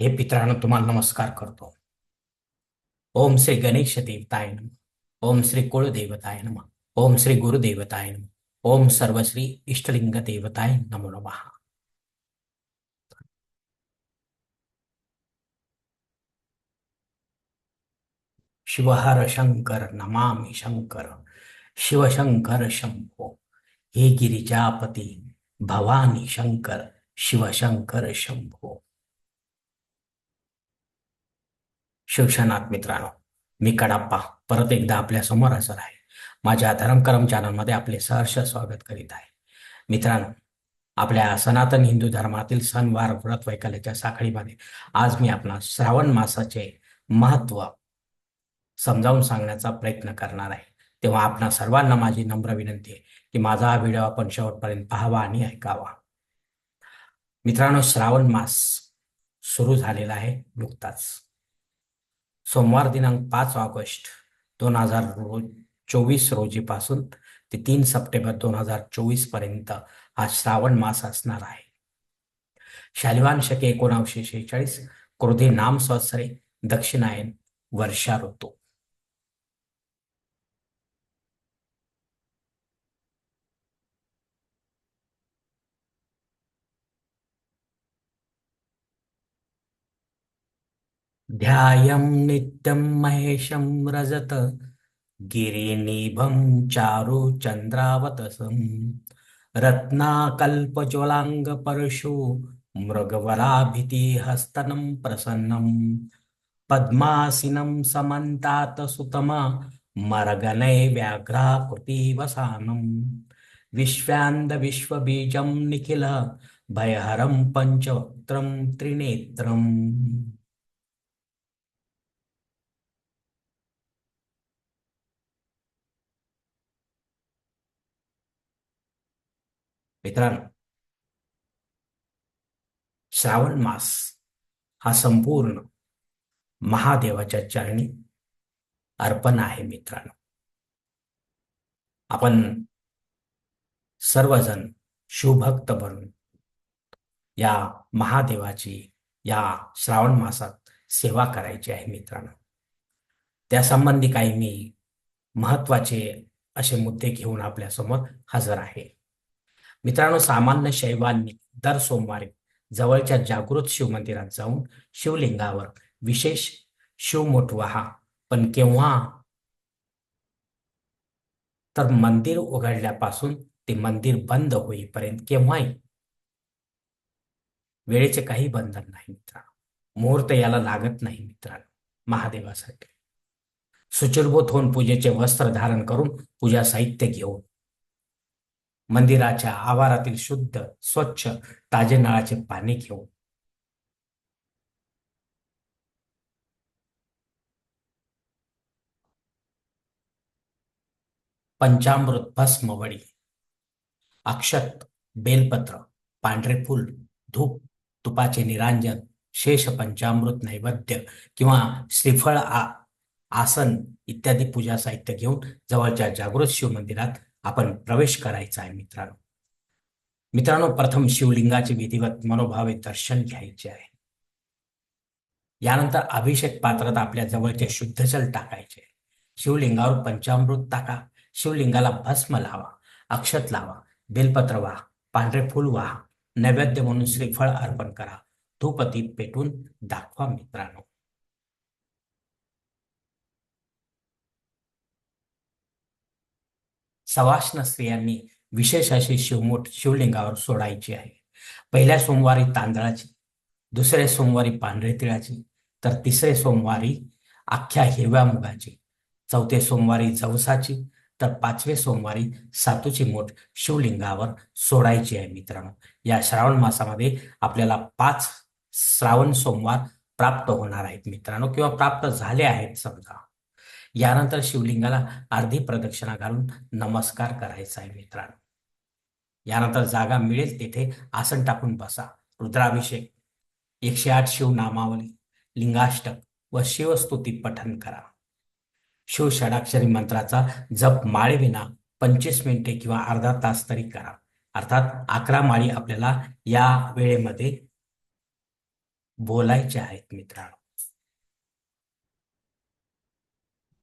हे पितरांनो तुम्हाला नमस्कार करतो. ओम श्री गणेश देवताय नम. ओम श्री कुळदेवताय नम. ओम श्री गुरुदेवताय नम. ओम सर्वश्री इष्टलिंग देवताय नमो नमः. शिवहर शंकर नमामि शंकर शिवशंकर शंभो. हे गिरिजापती भवानी शंकर शिवशंकर शंभो. शिवशनाथ मित्रांनो मी कडाप्पा परत एकदा आपल्यासमोर हजर आहे. माझ्या धर्मकरम चॅनलमध्ये आपले सहर्ष स्वागत करीत आहे. मित्रांनो आपल्या सनातन हिंदू धर्मातील सणवार व्रत वैकल्याच्या साखळीमध्ये आज मी आपला श्रावण मासाचे महत्त्व समजावून सांगण्याचा प्रयत्न करणार आहे. तेव्हा आपणा सर्वांना माझी नम्र विनंती आहे की माझा हा व्हिडिओ आपण शेवटपर्यंत पाहावा आणि ऐकावा. मित्रांनो श्रावण मास सुरू झालेला आहे नुकताच. सोमवार दिनांक पाच ऑगस्ट दोन हजार रोज चोवीस रोजीपासून ते तीन सप्टेंबर दोन हजार चोवीसपर्यंत हा श्रावण मास असणार आहे. शालिवान शके एकोणावीसशे शेहेचाळीस क्रोधे नाम संवत्सरे दक्षिणायन वर्षा ऋतू ध्यायं नित्यं महेशं रजत गिरिनिभं चारु चन्द्रावतसं। रत्नाकल्पज्वलाङ्गपरशु मृगवराभितिहस्तनं प्रसन्नं। पद्मासिनं समन्तात् सुतमा व्याघ्राकृतिवसानं। विश्वान्दविश्वबीजं निखिल भयहरं पञ्चवक्त्रं त्रिनेत्रम्। मित्रांनो श्रावण मास हा संपूर्ण महादेवाच्या चरणी अर्पण आहे मित्रांनो. आपण सर्वजण शिवभक्त बनून या महादेवाची या श्रावण मासात सेवा करायची आहे मित्रांनो. त्यासंबंधी काही मी महत्त्वाचे असे मुद्दे घेऊन आपल्यासमोर हजर आहे. मित्रांनो सामान्य शैवांनी दर सोमवारी जवळच्या जागृत शिव मंदिरात जाऊन शिवलिंगावर विशेष शिवमोठ व्हा पण केव्हा? तर मंदिर उघडल्यापासून ते मंदिर बंद होईपर्यंत केव्हाही? वेळेचे काही बंधन नाही मित्रांनो मुहूर्त याला लागत नाही मित्रांनो महादेवासाठी सुचिरभूत होऊन पूजेचे वस्त्र धारण करून पूजा साहित्य घेऊन मंदिराच्या आवारातील शुद्ध स्वच्छ ताजे नळाचे पाणी घेऊन. पंचामृत भस्मवळी अक्षत बेलपत्र पांढरे फूल धूप तुपाचे निरांजन शेष पंचामृत नैवेद्य किंवा श्रीफळ आ आसन इत्यादी पूजा साहित्य घेऊन जवळच्या जागृत शिव मंदिरात आपण प्रवेश करायचा आहे मित्रांनो. मित्रांनो प्रथम शिवलिंगाचे विधिवत मनोभावे दर्शन घ्यायचे आहे. यानंतर अभिषेक पात्रात आपल्या जवळचे शुद्ध जल टाकायचे. शिवलिंगावर पंचामृत टाका. शिवलिंगाला भस्म लावा अक्षत लावा बेलपत्र वाहा पांढरे फुल वाहा नैवेद्य म्हणून श्रीफळ अर्पण करा. धूपती पेटून दाखवा मित्रांनो. सवाष्ण स्त्रियांनी विशेष अशी शिवमूठ शिवलिंगावर सोडायची आहे. पहिल्या सोमवारी तांदळाची दुसऱ्या सोमवारी पांढरे तिळाची तर तिसरे सोमवारी अख्ख्या हिरव्या मुगाची चौथे सोमवारी जवसाची तर पाचवे सोमवारी सातूची मोठ शिवलिंगावर सोडायची आहे मित्रांनो. या श्रावण मासामध्ये आपल्याला पाच श्रावण सोमवार प्राप्त होणार आहेत मित्रांनो किंवा प्राप्त झाले आहेत समजा. यानंतर शिवलिंगाला अर्धी प्रदक्षिणा घालून नमस्कार करायचा आहे मित्रांनो. यानंतर जागा मिळेल तेथे आसन टाकून बसा. रुद्राभिषेक एकशे आठ शिवनामावली लिंगाष्टक व शिवस्तुती पठन करा. शिव षडाक्षरी मंत्राचा जप माळेविना पंचवीस मिनिटे किंवा अर्धा तास तरी करा. अर्थात अकरा माळी आपल्याला या वेळेमध्ये बोलायचे आहेत मित्रांनो.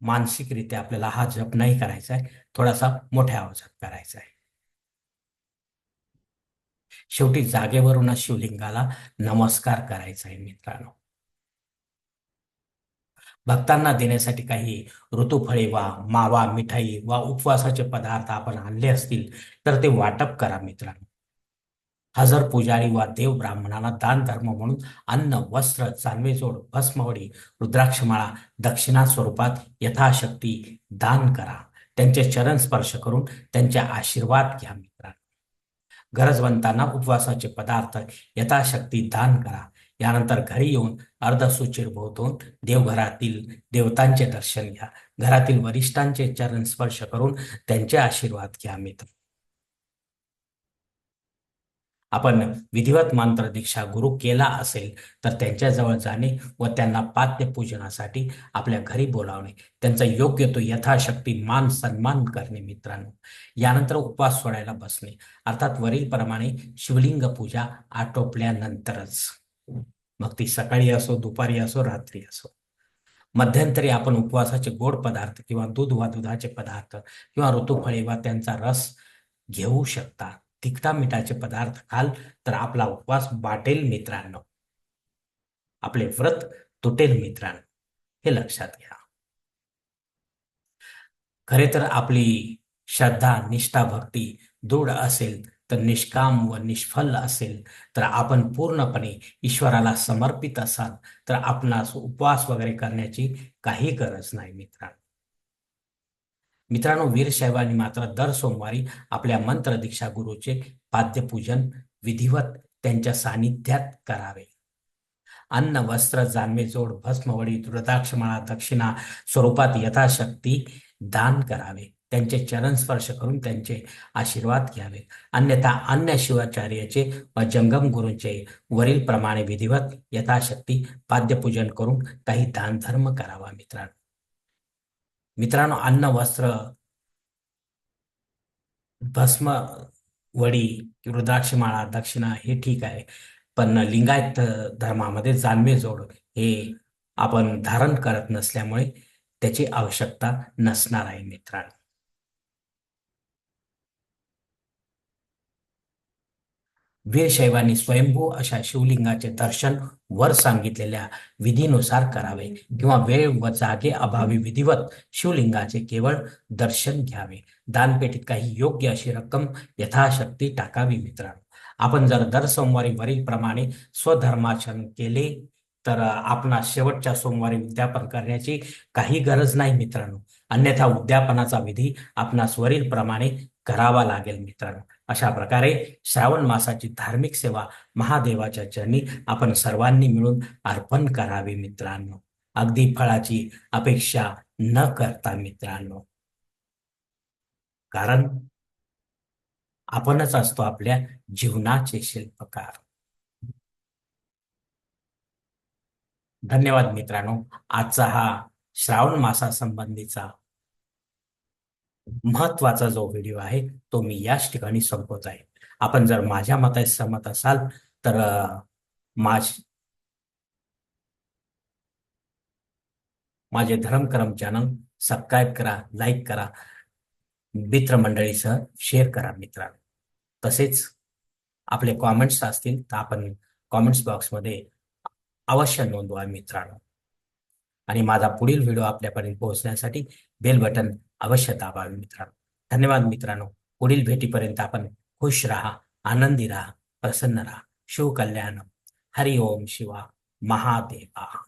मानसिकरित्या आपल्याला हा जप नाही करायचा आहे थोडासा मोठ्या आवाजात करायचा आहे. शेवटी जागेवरूनच शिवलिंगाला नमस्कार करायचा आहे मित्रांनो. भक्तांना देण्यासाठी काही ऋतुफळे वा मावा मिठाई वा उपवासाचे पदार्थ आपण आणले असतील तर ते वाटप करा मित्रांनो. हजर पुजारी वा देव ब्राह्मणाला दान धर्म म्हणून अन्न वस्त्र चांदवेजोड भस्मवडी रुद्राक्षमाळा दक्षिणा स्वरूपात यथाशक्ती दान करा. त्यांचे चरण स्पर्श करून त्यांचे आशीर्वाद घ्या मित्रांनो. गरजवंतांना उपवासाचे पदार्थ यथाशक्ती दान करा. यानंतर घरी येऊन अर्धसुचिर भोवतून देवघरातील देवतांचे दर्शन घ्या. घरातील वरिष्ठांचे चरण स्पर्श करून त्यांचे आशीर्वाद घ्या मित्र आपण विधिवत मंत्र दीक्षा गुरु केला असेल तर त्यांच्याजवळ जाणे व त्यांना पाद्यपूजनासाठी आपल्या घरी बोलावणे. त्यांचा योग्य तो यथाशक्ती मान सन्मान करणे मित्रांनो. यानंतर उपवास सोडायला बसणे. अर्थात वरीलप्रमाणे शिवलिंग पूजा आटोपल्यानंतरच. मग ती सकाळी असो दुपारी असो रात्री असो. मध्यंतरी आपण उपवासाचे गोड पदार्थ किंवा दूध वा दुधाचे पदार्थ किंवा ऋतुफळे वा त्यांचा रस घेऊ शकता. तिखटा मिठाचे पदार्थ खाल तर आपला उपवास बाटेल मित्रांनो. आपले व्रत तुटेल मित्रांनो. हे लक्षात घ्या. खरे तर आपली श्रद्धा निष्ठा भक्ती दृढ असेल तर निष्काम व निष्फल असेल तर आपण पूर्णपणे ईश्वराला समर्पित असाल तर आपणास उपवास वगैरे करण्याची काही गरज नाही मित्रांनो. मित्रांनो वीरशैवानी मात्र दर सोमवारी आपल्या मंत्र दीक्षा गुरुचे पाद्यपूजन विधिवत त्यांच्या सानिध्यात करावे. अन्न वस्त्र जानवे जोड भस्मवडी रुद्राक्षमाळा दक्षिणा स्वरूपात यथाशक्ती दान करावे. त्यांचे चरण स्पर्श करून त्यांचे आशीर्वाद घ्यावे. अन्यथा अन्य शिवाचार्याचे व जंगम गुरूंचे वरील प्रमाणे विधिवत यथाशक्ती पाद्यपूजन करून काही दानधर्म करावा मित्रांनो. मित्रांनो अन्न वस्त्र भस्म वडी रुद्राक्षमाळा दक्षिणा हे ठीक आहे. पण लिंगायत धर्मामध्ये जानवे जोड हे आपण धारण करत नसल्यामुळे त्याची आवश्यकता नसणार आहे मित्रांनो. वीरशैवानी स्वयंभू अशा शिवलिंगाचे दर्शन वर सांगितलेल्या विधीनुसार करावे किंवा वेळ व जागे अभावी विधिवत शिवलिंगाचे केवळ दर्शन घ्यावे. दानपेटीत काही योग्य अशी रक्कम यथाशक्ती टाकावी मित्रांनो. आपण जर दर सोमवारी वरील प्रमाणे स्वधर्माचरण केले तर आपणा शेवटच्या सोमवारी उद्यापन करण्याची काही गरज नाही मित्रांनो. अन्यथा उद्यापनाचा विधी आपणास वरील प्रमाणे करावा लागेल मित्रांनो. अशा प्रकारे श्रावण मासाची धार्मिक सेवा महादेवाच्या चरणी आपण सर्वांनी मिळून अर्पण करावी मित्रांनो. अगदी फळाची अपेक्षा न करता मित्रांनो. कारण आपणच असतो आपल्या जीवनाचे शिल्पकार. धन्यवाद मित्रांनो. आजचा हा श्रावण मासासंबंधीचा महत्त्वाचा जो व्हिडिओ आहे तो मी याच ठिकाणी संपवत आहे. आपण जर माझ्या मता सहमत असाल तर माझ माझे धर्मकरम चॅनल सबस्क्राईब करा लाईक करा. मित्रमंडळीसह शेअर करा मित्रांनो. तसेच आपले कॉमेंट्स असतील तर आपण कॉमेंट्स बॉक्समध्ये अवश्य नोंदवा मित्रांनो. आणि माझा पुढील व्हिडिओ आपल्यापर्यंत पोहोचण्यासाठी बेल बटन अवश्य दाबावी मित्रांनो. धन्यवाद मित्रांनो. पुढील भेटीपर्यंत आपण खुश राहा आनंदी राहा प्रसन्न राहा. शिवकल्याण हरि ओम शिवा. महादेवा.